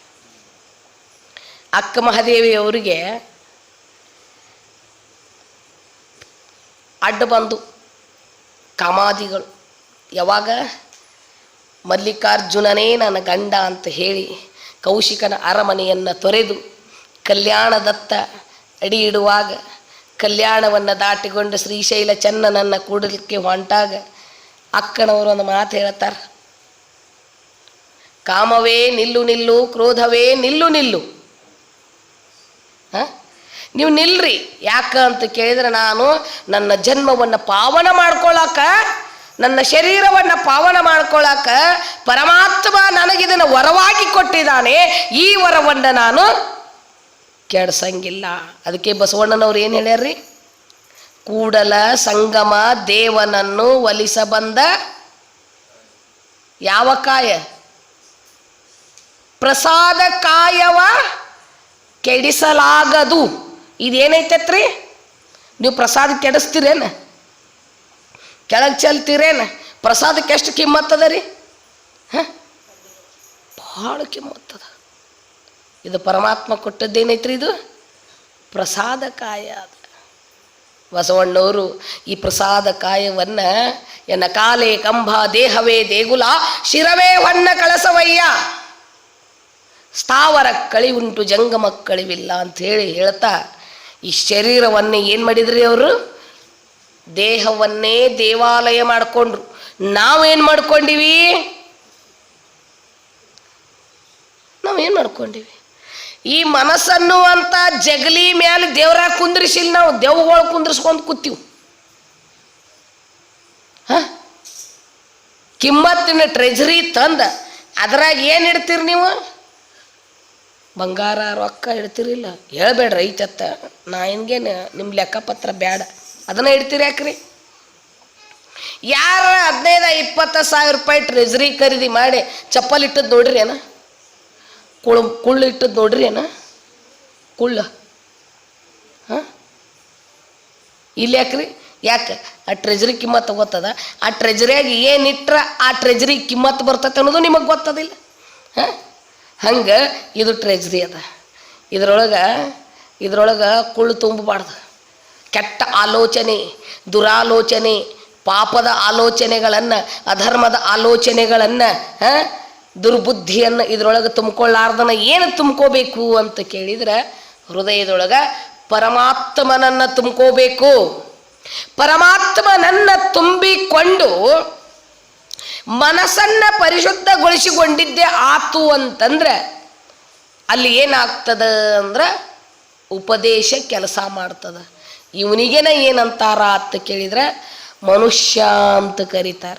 ಅಕ್ಕ ಮಹಾದೇವಿ ಅವರಿಗೆ ಅಡ್ಡ ಬಂದು ಕಾಮಾದಿಗಳು. ಯಾವಾಗ? ಮಲ್ಲಿಕಾರ್ಜುನನೇ ನನ್ನ ಗಂಡ ಅಂತ ಹೇಳಿ ಕೌಶಿಕನ ಅರಮನೆಯನ್ನು ತೊರೆದು ಕಲ್ಯಾಣದತ್ತ ಅಡಿ ಇಡುವಾಗ ಕಲ್ಯಾಣವನ್ನು ದಾಟಿಕೊಂಡು ಶ್ರೀಶೈಲ ಚನ್ನನನ್ನು ಕೂಡಲಿಕ್ಕೆ ಹೊಂಟಾಗ ಅಕ್ಕನವರು ಒಂದು ಮಾತು ಹೇಳ್ತಾರೆ. ಕಾಮವೇ ನಿಲ್ಲು ನಿಲ್ಲು, ಕ್ರೋಧವೇ ನಿಲ್ಲು ನಿಲ್ಲು. ಹಾಂ? ನೀವು ನಿಲ್ರಿ, ಯಾಕ ಅಂತ ಕೇಳಿದ್ರೆ ನಾನು ನನ್ನ ಜನ್ಮವನ್ನು ಪಾವನ ಮಾಡ್ಕೊಳ್ಳಾಕ ನನ್ನ ಶರೀರವನ್ನು ಪಾವನ ಮಾಡ್ಕೊಳ್ಳಾಕ ಪರಮಾತ್ಮ ನನಗಿದನ್ನು ವರವಾಗಿ ಕೊಟ್ಟಿದ್ದಾನೆ, ಈ ವರವನ್ನು ನಾನು ಕೆಡ್ಸಂಗಿಲ್ಲ ಅದಕ್ಕೆ ಬಸವಣ್ಣನವ್ರು ಏನು ಹೇಳ್ಯಾರ್ರಿ? ಕೂಡಲ ಸಂಗಮ ದೇವನನ್ನು ಒಲಿಸ ಬಂದ ಯಾವ ಕಾಯ? ಪ್ರಸಾದ ಕಾಯವ ಕೆಡಿಸಲಾಗದು. ಇದೇನೈತತ್ರಿ? ನೀವು ಪ್ರಸಾದ ಕೆಡಿಸ್ತೀರೇನ? ಕೆಳಗೆ ಚೆಲ್ತೀರೇನ? ಪ್ರಸಾದಕ್ಕೆ ಎಷ್ಟು ಕಿಮ್ಮತ್ತದ ರೀ? ಹಾಂ? ಭಾಳ ಕಿಮ್ಮತ್ತದ. ಇದು ಪರಮಾತ್ಮ ಕೊಟ್ಟದ್ದೇನೈತ್ರಿ ಇದು? ಪ್ರಸಾದ ಕಾಯ ಅದು. ಬಸವಣ್ಣವರು ಈ ಪ್ರಸಾದ ಕಾಯವನ್ನು ಎನ್ನ ಕಾಲೇ ಕಂಬ ದೇಹವೇ ದೇಗುಲ, ಶಿರವೇ ಹೊನ್ನ ಕಳಸವಯ್ಯ. ಸ್ಥಾವರ ಕಳಿ ಉಂಟು, ಜಂಗಮ ಕಳಿವಿಲ್ಲ ಅಂತ ಹೇಳಿ ಹೇಳ್ತಾ, ಈ ಶರೀರವನ್ನೇ ಏನು ಮಾಡಿದ್ರಿ ಅವರು? ದೇಹವನ್ನೇ ದೇವಾಲಯ ಮಾಡಿಕೊಂಡ್ರು. ನಾವೇನು ಮಾಡ್ಕೊಂಡಿವಿ? ನಾವೇನು ಮಾಡ್ಕೊಂಡಿವಿ? ಈ ಮನಸ್ಸನ್ನುವಂಥ ಜಗಲಿ ಮೇಲೆ ದೇವ್ರ ಕುಂದ್ರಿಸಿಲ್ಲ ನಾವು, ದೇವ್ಗಳು ಕುಂದ್ರಿಸ್ಕೊಂಡು ಕೂತೀವಿ. ಹ? ಕಿಮ್ಮತ್ತಿನ ಟ್ರೆಜರಿ ತಂದ, ಅದ್ರಾಗ ಏನು ಇಡ್ತೀರಿ ನೀವು? ಬಂಗಾರ ರೊಕ್ಕ ಇಡ್ತಿರಿಲ್ಲ. ಹೇಳ್ಬೇಡ್ರಿ ಐತತ್ತ, ನಾ ಹಿಂಗೇನು ನಿಮ್ಮ ಲೆಕ್ಕಪತ್ರ ಬೇಡ ಅದನ್ನ ಇಡ್ತೀರಿ ಯಾಕ್ರಿ? ಯಾರ ಹದಿನೈದು ಇಪ್ಪತ್ತು ಸಾವಿರ ರೂಪಾಯಿ ಟ್ರೆಜರಿ ಖರೀದಿ ಮಾಡಿ ಚಪ್ಪಲ್ ಇಟ್ಟದ್ದು ನೋಡ್ರಿ ಏನ? ಕುಳು, ಕುಳ್ಳು ಇಟ್ಟದ್ದು ನೋಡ್ರಿ ಏನ? ಕುಳ್ಳ. ಹಾಂ? ಇಲ್ಲಿ ಯಾಕ್ರಿ? ಯಾಕೆ? ಆ ಟ್ರೆಜರಿ ಕಿಮ್ಮತ್ ಗೊತ್ತದ? ಆ ಟ್ರೆಜರಿಯಾಗ ಏನು ಇಟ್ರ ಆ ಟ್ರೆಜರಿ ಕಿಮ್ಮತ್ ಬರ್ತೈತೆ ಅನ್ನೋದು ನಿಮಗೆ ಗೊತ್ತದಿಲ್ಲ. ಹಾಂ? ಹಂಗೆ ಇದು ಟ್ರೆಜರಿ ಅದ. ಇದ್ರೊಳಗೆ, ಇದರೊಳಗೆ ಕುಳ್ಳು ತುಂಬಬಾರ್ದು. ಕೆಟ್ಟ ಆಲೋಚನೆ, ದುರಾಲೋಚನೆ, ಪಾಪದ ಆಲೋಚನೆಗಳನ್ನು, ಅಧರ್ಮದ ಆಲೋಚನೆಗಳನ್ನು, ಹಾಂ? ದುರ್ಬುದ್ಧಿಯನ್ನು ಇದ್ರೊಳಗೆ ತುಂಬಿಕೊಳ್ಳಾರ್ದನ ಏನು ತುಂಬ್ಕೋಬೇಕು ಅಂತ ಕೇಳಿದ್ರೆ ಹೃದಯದೊಳಗೆ ಪರಮಾತ್ಮನನ್ನು ತುಂಬ್ಕೋಬೇಕು. ಪರಮಾತ್ಮನನ್ನ ತುಂಬಿಕೊಂಡು ಮನಸ್ಸನ್ನ ಪರಿಶುದ್ಧಗೊಳಿಸಿಕೊಂಡಿದ್ದೆ ಆತು ಅಂತಂದ್ರೆ ಅಲ್ಲಿ ಏನಾಗ್ತದ ಅಂದ್ರೆ ಉಪದೇಶ ಕೆಲಸ ಮಾಡ್ತದ. ಇವನಿಗೇನ ಏನಂತಾರ ಅಂತ ಕೇಳಿದ್ರೆ ಮನುಷ್ಯ ಅಂತ ಕರೀತಾರ.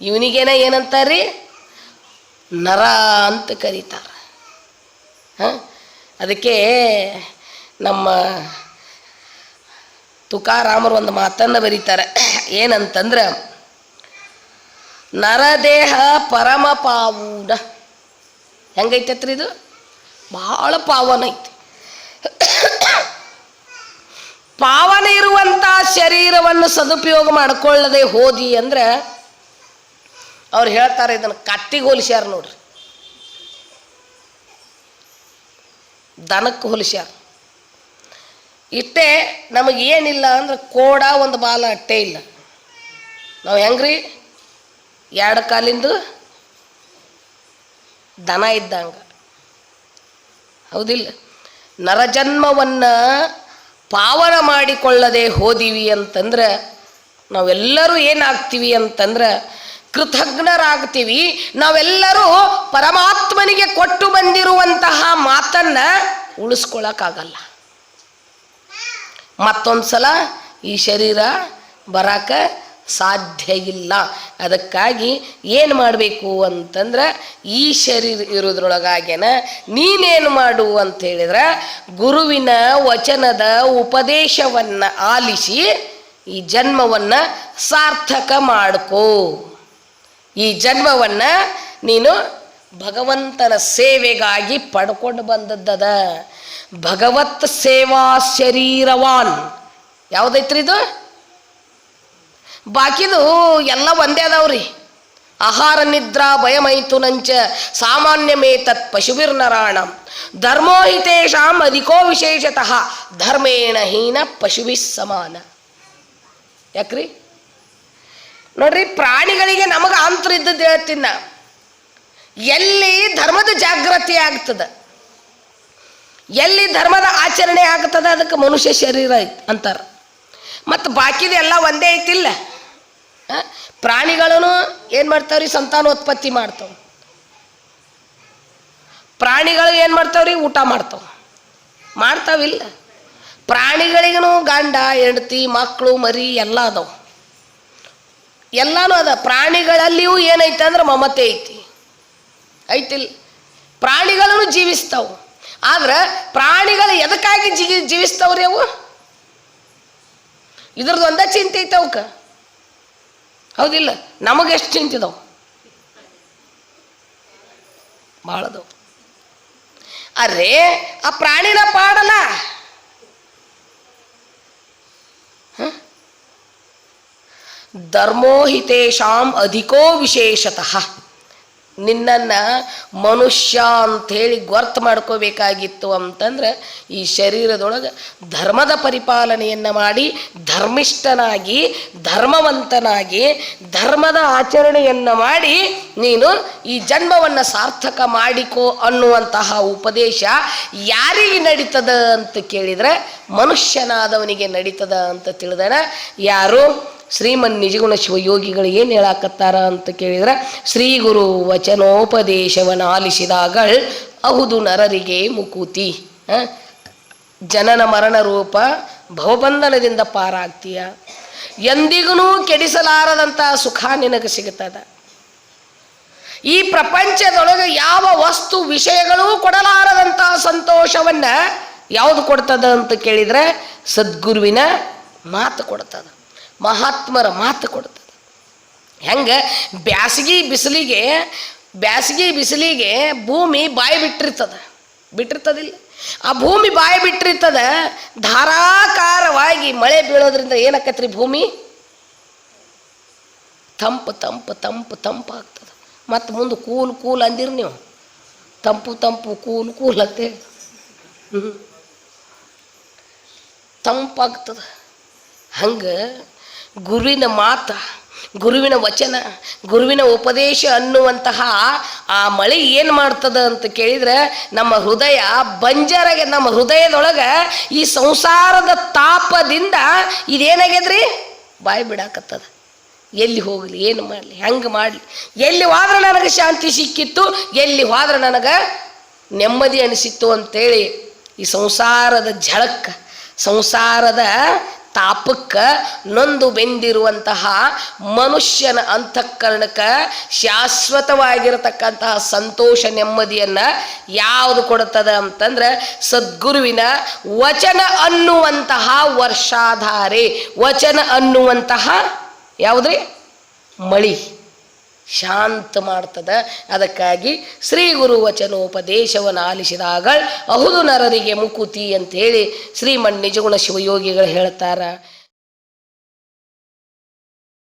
ಇವನಿಗೇನ ಏನಂತಾರ್ರಿ ನರ ಅಂತ ಕರೀತಾರ. ಹಾಂ? ಅದಕ್ಕೆ ನಮ್ಮ ತುಕಾರಾಮರು ಒಂದು ಮಾತನ್ನು ಬರೀತಾರೆ. ಏನಂತಂದ್ರೆ, ನರದೇಹ ಪರಮ ಪಾವೂನ. ಹೆಂಗೈತತ್ರಿ ಇದು? ಭಾಳ ಪಾವನ ಐತಿ. ಪಾವನ ಇರುವಂಥ ಶರೀರವನ್ನು ಸದುಪಯೋಗ ಮಾಡಿಕೊಳ್ಳದೆ ಹೋದಿ ಅಂದ್ರೆ ಅವ್ರು ಹೇಳ್ತಾರೆ ಇದನ್ನು ಕತ್ತಿಗೆ ಹೋಲಿಸ್ಯಾರ ನೋಡ್ರಿ. ದನಕ್ಕೆ ಹೋಲಿಸ್ಯಾರ. ಇಟ್ಟೆ ನಮಗೆ ಏನಿಲ್ಲ ಅಂದ್ರೆ ಕೋಡ ಒಂದು ಬಾಲ ಅಟ್ಟೆ ಇಲ್ಲ. ನಾವು ಹೆಂಗ್ರಿ? ಎರಡು ಕಾಲಿಂದು ದನ ಇದ್ದಂಗ. ಹೌದಿಲ್ಲ? ನರಜನ್ಮವನ್ನು ಪಾವನ ಮಾಡಿಕೊಳ್ಳದೆ ಹೋದಿವಿ ಅಂತಂದ್ರೆ ನಾವೆಲ್ಲರೂ ಏನಾಗ್ತೀವಿ ಅಂತಂದ್ರೆ ಕೃತಜ್ಞರಾಗ್ತೀವಿ. ನಾವೆಲ್ಲರೂ ಪರಮಾತ್ಮನಿಗೆ ಕೊಟ್ಟು ಬಂದಿರುವಂತಹ ಮಾತನ್ನ ಉಳಿಸ್ಕೊಳಕ್ಕಾಗಲ್ಲ. ಮತ್ತೊಂದು ಸಲ ಈ ಶರೀರ ಬರಾಕ ಸಾಧ್ಯ ಇಲ್ಲ. ಅದಕ್ಕಾಗಿ ಏನು ಮಾಡಬೇಕು ಅಂತಂದ್ರೆ ಈ ಶರೀರ ಇರೋದ್ರೊಳಗಾಗೇನ ನೀನೇನು ಮಾಡು ಅಂತ ಹೇಳಿದ್ರೆ ಗುರುವಿನ ವಚನದ ಉಪದೇಶವನ್ನು ಆಲಿಸಿ ಈ ಜನ್ಮವನ್ನು ಸಾರ್ಥಕ ಮಾಡ್ಕೋ. ಈ ಜನ್ಮವನ್ನು ನೀನು ಭಗವಂತನ ಸೇವೆಗಾಗಿ ಪಡ್ಕೊಂಡು ಬಂದದ್ದದ. ಭಗವತ್ ಸೇವಾ ಶರೀರವಾನ್. ಯಾವುದೈತ್ರಿ ಇದು? ಬಾಕಿದು ಎಲ್ಲ ಒಂದೇ ಅದಾವ್ರಿ. ಆಹಾರ ನಿದ್ರಾ ಭಯಮೈಥುನಂಚ ನಂಚ ತತ್ ಪಶುಭಿರ್ನರಾಣ ಧರ್ಮೋ ಹಿತೇಷಾಂ ಅಧಿಕೋ ವಿಶೇಷತಃ ಧರ್ಮೇಣ ಹೀನ ಪಶುಭಿ ಸಮಾನ. ಯಾಕ್ರಿ? ನೋಡ್ರಿ, ಪ್ರಾಣಿಗಳಿಗೆ ನಮಗೆ ಅಂತರ ಇದ್ದದ್ದು ಹೇಳ್ತೀನಿ ನಾ. ಎಲ್ಲಿ ಧರ್ಮದ ಜಾಗೃತಿ ಆಗ್ತದ, ಎಲ್ಲಿ ಧರ್ಮದ ಆಚರಣೆ ಆಗ್ತದ, ಅದಕ್ಕೆ ಮನುಷ್ಯ ಶರೀರ ಐತ್ ಅಂತಾರ. ಮತ್ತು ಬಾಕಿದೆಲ್ಲ ಒಂದೇ ಐತಿಲ್ಲ. ಇಲ್ಲ ಪ್ರಾಣಿಗಳನ್ನು ಏನು ಮಾಡ್ತಾವ್ರಿ, ಸಂತಾನೋತ್ಪತ್ತಿ ಮಾಡ್ತಾವ. ಪ್ರಾಣಿಗಳು ಏನು ಮಾಡ್ತಾವ್ರಿ, ಊಟ ಮಾಡ್ತಾವ. ಮಾಡ್ತಾವಿಲ್ಲ. ಪ್ರಾಣಿಗಳಿಗೂ ಗಂಡ, ಹೆಂಡತಿ ಮಕ್ಕಳು ಮರಿ ಎಲ್ಲ ಅದಾವ. ಎಲ್ಲಾನು ಅದ. ಪ್ರಾಣಿಗಳಲ್ಲಿಯೂ ಏನೈತೆ ಅಂದ್ರೆ ಮಮತೆ ಐತಿ. ಐತಿಲ್. ಪ್ರಾಣಿಗಳನ್ನು ಜೀವಿಸ್ತಾವು. ಆದ್ರೆ ಪ್ರಾಣಿಗಳು ಎದಕ್ಕಾಗಿ ಜೀ, ಜೀವಿಸ್ತಾವ್ರಿ ಅವು? ಇದ್ರದ್ದು ಒಂದ ಚಿಂತೆ ಐತೆ ಅವಕ್ಕೆ ಹೌದಿಲ್ಲ? ನಮಗೆ ಎಷ್ಟು ಚಿಂತಿದಾವು ಭಾಳದವು ಅರೆ, ಆ ಪ್ರಾಣಿನ ಪಾಡಲ್ಲ. ಧರ್ಮೋಹಿತೇಶಾಂ ಅಧಿಕೋ ವಿಶೇಷತಃ. ನಿನ್ನನ್ನು ಮನುಷ್ಯ ಅಂಥೇಳಿ ಗೊರ್ತು ಮಾಡ್ಕೋಬೇಕಾಗಿತ್ತು ಅಂತಂದ್ರೆ ಈ ಶರೀರದೊಳಗೆ ಧರ್ಮದ ಪರಿಪಾಲನೆಯನ್ನು ಮಾಡಿ ಧರ್ಮಿಷ್ಠನಾಗಿ, ಧರ್ಮವಂತನಾಗಿ, ಧರ್ಮದ ಆಚರಣೆಯನ್ನು ಮಾಡಿ ನೀನು ಈ ಜನ್ಮವನ್ನು ಸಾರ್ಥಕ ಮಾಡಿಕೋ ಅನ್ನುವಂತಹ ಉಪದೇಶ ಯಾರಿಗೆ ನಡೀತದ ಅಂತ ಕೇಳಿದರೆ ಮನುಷ್ಯನಾದವನಿಗೆ ನಡೀತದ ಅಂತ ತಿಳಿದಣ. ಯಾರು? ಶ್ರೀಮನ್ ನಿಜಗುಣ ಶಿವಯೋಗಿಗಳು ಏನು ಹೇಳಾಕತ್ತಾರ ಅಂತ ಕೇಳಿದ್ರೆ, ಶ್ರೀ ಗುರು ವಚನೋಪದೇಶವನ್ನು ಆಲಿಸಿದಾಗ ಅಹುದು ನರರಿಗೆ ಮುಕುತಿ. ಜನನ ಮರಣ ರೂಪ ಭವಬಂಧನದಿಂದ ಪಾರಾಗ್ತೀಯ. ಎಂದಿಗೂ ಕೆಡಿಸಲಾರದಂಥ ಸುಖ ನಿನಗೆ ಸಿಗುತ್ತದೆ. ಈ ಪ್ರಪಂಚದೊಳಗೆ ಯಾವ ವಸ್ತು ವಿಷಯಗಳೂ ಕೊಡಲಾರದಂಥ ಸಂತೋಷವನ್ನ ಯಾವುದು ಕೊಡ್ತದ ಅಂತ ಕೇಳಿದ್ರೆ, ಸದ್ಗುರುವಿನ ಮಾತು ಕೊಡ್ತದ. ಮಹಾತ್ಮರ ಮಾತು ಕೊಡ್ತದೆ. ಹೆಂಗೆ? ಬ್ಯಾಸಗಿ ಬಿಸಿಲಿಗೆ ಬ್ಯಾಸಗಿ ಬಿಸಿಲಿಗೆ ಭೂಮಿ ಬಾಯಿ ಬಿಟ್ಟಿರ್ತದೆ. ಬಿಟ್ಟಿರ್ತದಿಲ್ಲ. ಆ ಭೂಮಿ ಬಾಯಿ ಬಿಟ್ಟಿರ್ತದ, ಧಾರಾಕಾರವಾಗಿ ಮಳೆ ಬೀಳೋದ್ರಿಂದ ಏನಕ್ಕತ್ರಿ ಭೂಮಿ? ತಂಪು ತಂಪು ತಂಪು ತಂಪು ಆಗ್ತದೆ. ಮತ್ತು ಮುಂದೆ ಕೂಲ್ ಕೂಲ್ ಅಂದಿರಿ ನೀವು. ತಂಪು ತಂಪು, ಕೂಲ್ ಕೂಲ್ ಹ್ಞೂ ತಂಪಾಗ್ತದೆ. ಹಂಗೆ ಗುರುವಿನ ಮಾತ, ಗುರುವಿನ ವಚನ, ಗುರುವಿನ ಉಪದೇಶ ಅನ್ನುವಂತಹ ಆ ಮಳೆ ಏನು ಮಾಡ್ತದ ಅಂತ ಕೇಳಿದ್ರೆ ನಮ್ಮ ಹೃದಯ ಬಂಜರಾಗೆ, ನಮ್ಮ ಹೃದಯದೊಳಗೆ ಈ ಸಂಸಾರದ ತಾಪದಿಂದ ಇದೇನಾಗ್ಯದ್ರಿ? ಬಾಯಿ ಬಿಡಾಕತ್ತದ. ಎಲ್ಲಿ ಹೋಗಲಿ, ಏನು ಮಾಡಲಿ, ಹೆಂಗೆ ಮಾಡಲಿ? ಎಲ್ಲಿ ಹೋದ್ರೆ ನನಗೆ ಶಾಂತಿ ಸಿಕ್ಕಿತ್ತು, ಎಲ್ಲಿ ಹೋದ್ರೆ ನನಗೆ ನೆಮ್ಮದಿ ಅನಿಸಿತ್ತು ಅಂತೇಳಿ ಈ ಸಂಸಾರದ ಝಳಕ್ಕೆ, ಸಂಸಾರದ ತಾಪಕ್ಕೆ ನೊಂದು ಬೆಂದಿರುವಂತಹ ಮನುಷ್ಯನ ಅಂತಃಕರಣಕ್ಕೆ ಶಾಶ್ವತವಾಗಿರತಕ್ಕಂತಹ ಸಂತೋಷ ನೆಮ್ಮದಿಯನ್ನು ಯಾವುದು ಕೊಡುತ್ತದೆ ಅಂತಂದ್ರೆ ಸದ್ಗುರುವಿನ ವಚನ ಅನ್ನುವಂತಹ ವರ್ಷಾಧಾರೆ. ವಚನ ಅನ್ನುವಂತಹ ಯಾವುದ್ರಿ? ಮಳಿ. ಶಾಂತ ಮಾಡ್ತದ. ಅದಕ್ಕಾಗಿ ಶ್ರೀ ಗುರು ವಚನೋಪದೇಶವನ್ನು ಆಲಿಸಿದಾಗ ಅಹುದು ನರರಿಗೆ ಮುಕುತಿ ಅಂತೇಳಿ ಶ್ರೀಮನ್ ನಿಜಗುಣ ಶಿವಯೋಗಿಗಳು ಹೇಳ್ತಾರ.